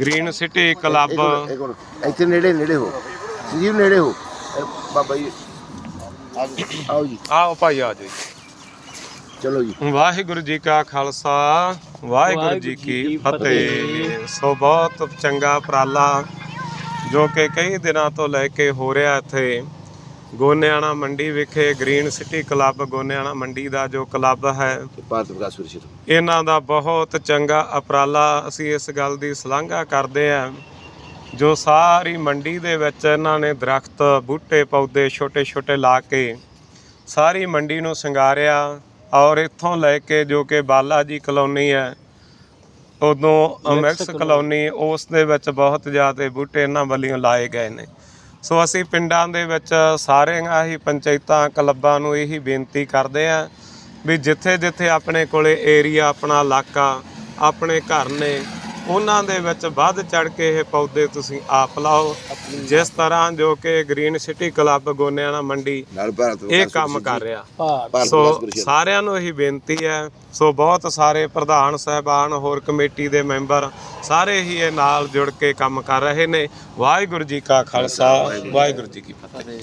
Green city club. ਇੱਕ minute. ਇੱਥੇ ਨੇੜੇ ਨੇੜੇ ਹੋ। ਸੰਜੀਵ ਨੇੜੇ ਹੋ। ਇਹ ਬਾਬਾ ਜੀ ਆਓ ਜੀ। ਆਓ ਭਾਈ ਆ ਜੀ। ਚਲੋ ਜੀ। ਵਾਹਿਗੁਰੂ ਜੀ ਕਾ ਖਾਲਸਾ ਵਾਹਿਗੁਰੂ ਜੀ ਕੀ ਫਤਿਹ। ਸੋ ਬਹੁਤ ਚੰਗਾ ਉਪਰਾਲਾ ਜੋ ਕਿ ਕਈ ਦਿਨਾਂ ਤੋਂ ਲੈ ਕੇ ਹੋ ਰਿਹਾ ਇੱਥੇ। ਗੋਨਿਆਣਾ ਮੰਡੀ ਵਿਖੇ ਗ੍ਰੀਨ ਸਿਟੀ ਕਲੱਬ ਗੋਨਿਆਣਾ ਮੰਡੀ ਦਾ ਜੋ ਕਲੱਬ ਹੈ ਭਾਰਤ ਵਿਕਾਸ ਸੁਰਸ਼ਿਤ। ਇਹਨਾਂ ਦਾ ਬਹੁਤ ਚੰਗਾ ਉਪਰਾਲਾ ਅਸੀਂ ਇਸ ਗੱਲ ਦੀ ਸ਼ਲਾਘਾ ਕਰਦੇ ਹਾਂ ਜੋ ਸਾਰੀ ਮੰਡੀ ਦੇ ਵਿੱਚ ਇਹਨਾਂ ਨੇ ਦਰਖਤ ਬੂਟੇ ਪੌਦੇ ਛੋਟੇ ਛੋਟੇ ਲਾ ਕੇ ਸਾਰੀ ਮੰਡੀ ਨੂੰ ਸ਼ਿੰਗਾਰਿਆ ਔਰ ਇੱਥੋਂ ਲੈ ਕੇ ਜੋ ਕਿ ਬਾਲਾ ਜੀ ਕਲੋਨੀ ਹੈ ਉਦੋਂ ਮਿਕਸ ਕਲੋਨੀ ਉਸ ਦੇ ਵਿੱਚ ਬਹੁਤ ਜ਼ਿਆਦਾ ਬੂਟੇ ਇਹਨਾਂ ਵੱਲੋਂ ਲਾਏ ਗਏ ਨੇ। ਸੋ ਅਸੀਂ ਪਿੰਡਾਂ ਦੇ ਵਿੱਚ ਸਾਰਿਆਂ ਹੀ ਪੰਚਾਇਤਾਂ ਕਲੱਬਾਂ ਨੂੰ ਇਹੀ ਬੇਨਤੀ ਕਰਦੇ ਆ ਵੀ ਜਿੱਥੇ ਜਿੱਥੇ ਆਪਣੇ ਕੋਲੇ ਏਰੀਆ ਆਪਣਾ ਇਲਾਕਾ ਆਪਣੇ ਘਰ ਨੇ ਉਹਨਾਂ ਦੇ ਵਿੱਚ ਵੱਧ ਚੜ ਕੇ ਇਹ ਪੌਦੇ ਤੁਸੀਂ ਆਪ ਲਾਓ। ਜਿਸ ਤਰ੍ਹਾਂ ਜੋ ਕਿ ਗ੍ਰੀਨ ਸਿਟੀ ਕਲੱਬ ਗੋਨਿਆਣਾ ਮੰਡੀ ਇਹ ਕੰਮ ਕਰ ਰਿਹਾ। ਸੋ ਸਾਰਿਆਂ ਨੂੰ ਇਹੀ ਬੇਨਤੀ ਹੈ। ਸੋ ਬਹੁਤ ਸਾਰੇ ਪ੍ਰਧਾਨ ਸਹਿਬਾਨ ਹੋਰ ਕਮੇਟੀ ਦੇ ਮੈਂਬਰ ਸਾਰੇ ਹੀ ਇਹ ਨਾਲ ਜੁੜ ਕੇ ਕੰਮ ਕਰ ਰਹੇ ਨੇ। ਵਾਹਿਗੁਰੂ ਜੀ ਕਾ ਖਾਲਸਾ, ਵਾਹਿਗੁਰੂ ਜੀ ਕੀ ਫਤਿਹ।